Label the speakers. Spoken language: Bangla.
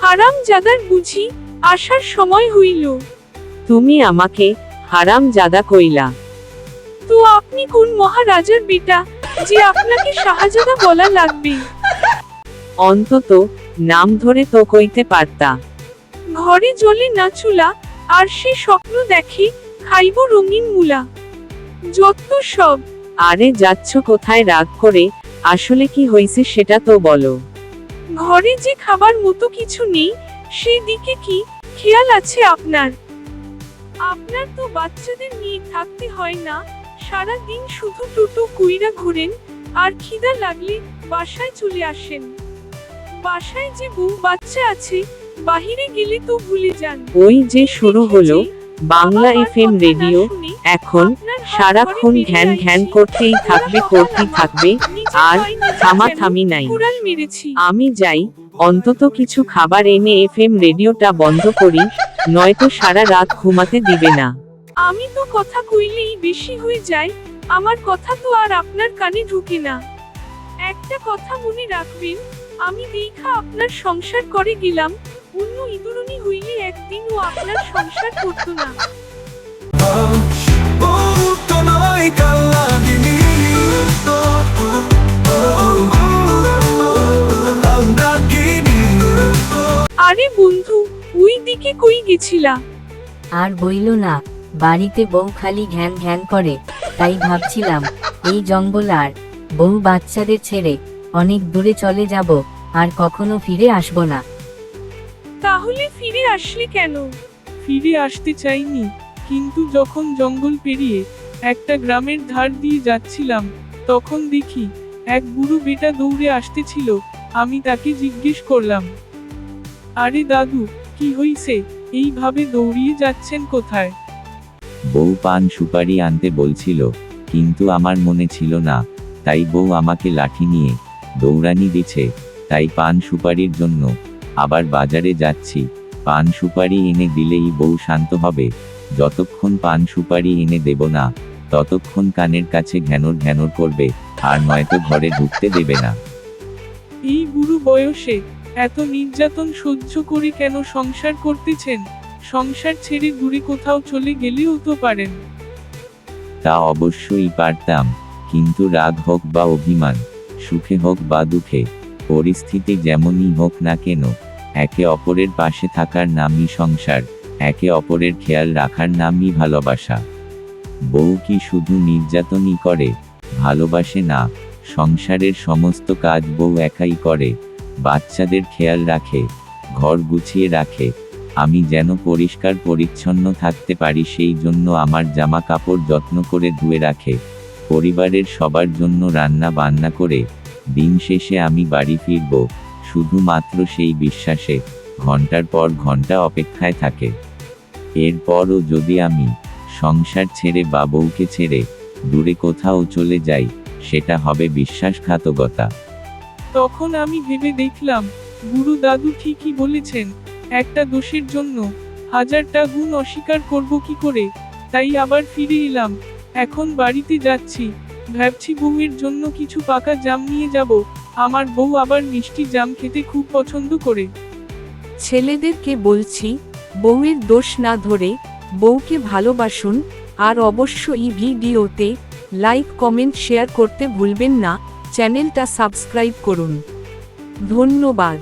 Speaker 1: হারাম জাদার বুঝি আসার সময় হইল।
Speaker 2: তুমি আমাকে হারাম জাদা কইলা।
Speaker 1: তো আপনি কোন মহারাজার বেটা যে আপনাকে শাহজাদা বলা লাগবে?
Speaker 2: অন্তত নাম ধরে তো কইতে পারতা।
Speaker 1: ঘরে জ্বলে না চুলা আর সে স্বপ্ন দেখে খাইব রঙিন মুলা। যত সব।
Speaker 2: আরে যাচ্ছ কোথায় রাগ করে আসলে কি হয়েছে সেটা তো বলো।
Speaker 1: ঘরে যে খাবার মতো কিছু নেই সেদিকে কি খেয়াল আছে আপনার? আপনার তো বাচ্চাদের নিয়ে থাকতে হয় না সারা দিন শুধু টোটো কুইরা ঘোরেন আর খিদা লাগলে বাসায় চলে আসেন। বাসায় যে বউ বাচ্চা আছে বাহিরে গেলে তো ভুলে যান।
Speaker 2: ওই যে শুরু হলো বাংলা এফএম রেডিও এখন সারাক্ষণ ঘ্যান ঘ্যান করতেই থাকবে করতেই থাকবে। আর থামা থামি নাই আমি যাই অন্তত কিছু খাবার এনে এফএম রেডিওটা বন্ধ করি নয়তো সারা রাত ঘুমাতে দিবে না
Speaker 1: আমি তো কথা কইলেই বেশি হয়ে যায় আমার কথা তো আর আপনার কানে ঢুকে না একটা কথা মনে রাখবেন আমি দেখা আপনার সংসার করে গেলাম অন্য ইঁদুরনি হইলে একদিনও আপনার সংসার করতো না আরে বন্ধু ওই দিকে কই গেছিলা?
Speaker 3: আর বইল না বাড়িতে বউ খালি ঘ্যান ঘ্যান করে তাই ভাবছিলাম এই জঙ্গল আর বউ বাচ্চাদের ছেড়ে অনেক দূরে চলে যাব আর কখনো ফিরে আসব না।
Speaker 1: তাহলে ফিরে আসলে কেন?
Speaker 4: ফিরে আসতে চাইনি কিন্তু যখন জঙ্গল পেরিয়ে একটা গ্রামের ধার দিয়ে যাচ্ছিলাম তখন দেখি এক বুড়ো বেটা দৌড়ে আসতেছিল আমি তাকে জিজ্ঞেস করলাম আরে দাদু কি হইছে? এইভাবে দৌড়িয়ে যাচ্ছেন কোথায়?
Speaker 5: বউ পান সুপারি আনতে বলছিল কিন্তু আমার মনে ছিল না তাই বউ আমাকে লাঠি নিয়ে দৌড়ানি দিছে তাই পান সুপারির জন্য আবার বাজারে যাচ্ছি। পান সুপারি এনে দিলেই বউ শান্ত হবে যতক্ষণ পান সুপারি এনে দেব না ততক্ষণ কানের কাছে ঘ্যানর ঘ্যানর করবে আর নয়তো ঘরে ঢুকতে দেবে না।
Speaker 4: এই বুড়ো বয়সে এত নির্যাতন সহ্য করে কেন সংসার করতেছেন? সংসার ছেড়ে দূরে কোথাও চলে গেলেও তো পারেন।
Speaker 5: তা অবশ্যই পারতাম, কিন্তু রাগ হোক বা অভিমান, সুখে হোক বা দুঃখে, পরিস্থিতি যেমনই হোক না কেন, একে অপরের পাশে থাকার নামই সংসার, একে অপরের খেয়াল রাখার নামই ভালোবাসা। বউ কি শুধু নির্যাতনই করে, ভালোবাসে না, সংসারের সমস্ত কাজ বউ একাই করে বাচ্চাদের খেয়াল রাখে, ঘর গুছিয়ে রাখে, আমি যেন পরিষ্কার পরিচ্ছন্ন থাকতে পারি সেই জন্য আমার জামা কাপড় যত্ন করে ধুয়ে রাখে, পরিবারের সবার জন্য রান্না বান্না করে, দিন শেষে আমি বাড়ি ফিরব, শুধুমাত্র সেই বিশ্বাসে, ঘণ্টার পর ঘণ্টা অপেক্ষায় থাকে। এরপরও যদি আমি সংসার ছেড়ে বা বউকে ছেড়ে দূরে কোথাও চলে যাই, সেটা হবে বিশ্বাসঘাতকতা।
Speaker 4: তখন আমি ভেবে দেখলাম, গুরু দাদু ঠিকই বলেছেন, একটা দোষের জন্য হাজারটা গুণ অস্বীকার করব কি করে? তাই আবার ফিরে এলাম, এখন বাড়িতে যাচ্ছি, ভাবছি বউয়ের জন্য কিছু পাকা জাম নিয়ে যাব, আমার বউ আবার মিষ্টি জাম খেতে খুব পছন্দ করে।
Speaker 1: ছেলেদেরকে বলছি, বউয়ের দোষ না ধরে বউকে ভালোবাসুন, আর অবশ্য অবশ্যই ভিডিওতে লাইক কমেন্ট শেয়ার করতে ভুলবেন না। চ্যানেলটা সাবস্ক্রাইব করুন। ধন্যবাদ।